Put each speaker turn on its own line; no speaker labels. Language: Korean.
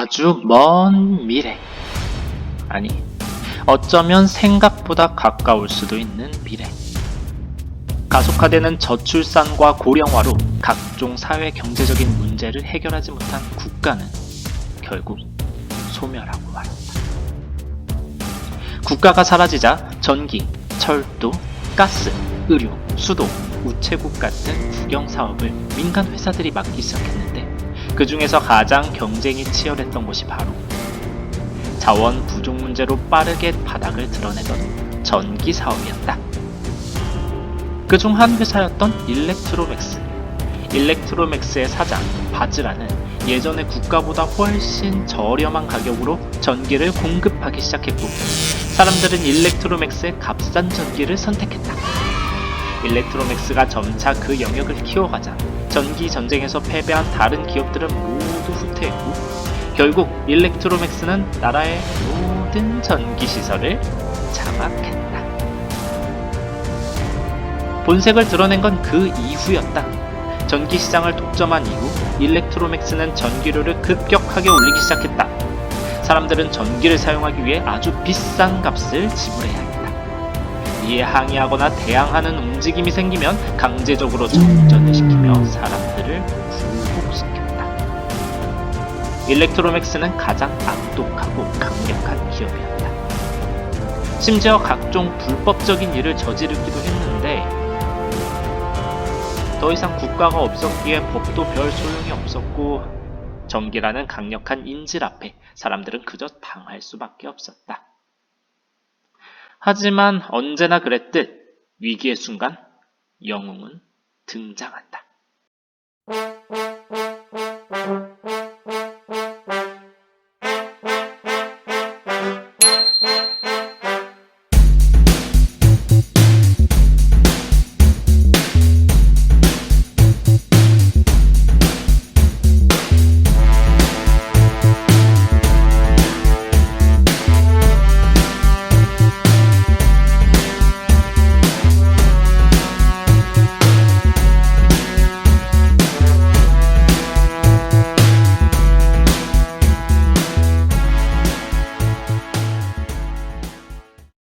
아주 먼 미래. 아니, 어쩌면 생각보다 가까울 수도 있는 미래. 가속화되는 저출산과 고령화로 각종 사회 경제적인 문제를 해결하지 못한 국가는 결국 소멸하고 말았다. 국가가 사라지자 전기, 철도, 가스, 의료, 수도, 우체국 같은 국영 사업을 민간 회사들이 맡기 시작했는데 그 중에서 가장 경쟁이 치열했던 곳이 바로 자원 부족 문제로 빠르게 바닥을 드러내던 전기 사업이었다. 그 중 한 회사였던 일렉트로맥스. 일렉트로맥스의 사장 바즈라는 예전에 국가보다 훨씬 저렴한 가격으로 전기를 공급하기 시작했고 사람들은 일렉트로맥스의 값싼 전기를 선택했다. 일렉트로맥스가 점차 그 영역을 키워가자 전기 전쟁에서 패배한 다른 기업들은 모두 후퇴했고 결국 일렉트로맥스는 나라의 모든 전기 시설을 장악했다. 본색을 드러낸 건 그 이후였다. 전기 시장을 독점한 이후 일렉트로맥스는 전기료를 급격하게 올리기 시작했다. 사람들은 전기를 사용하기 위해 아주 비싼 값을 지불해야 했다. 이에 항의하거나 대항하는 움직임이 생기면 강제적으로 정전을 시키며 사람들을 굴복시켰다. 일렉트로맥스는 가장 악독하고 강력한 기업이었다. 심지어 각종 불법적인 일을 저지르기도 했는데 더 이상 국가가 없었기에 법도 별 소용이 없었고 전기라는 강력한 인질 앞에 사람들은 그저 당할 수밖에 없었다. 하지만 언제나 그랬듯 위기의 순간 영웅은 등장한다.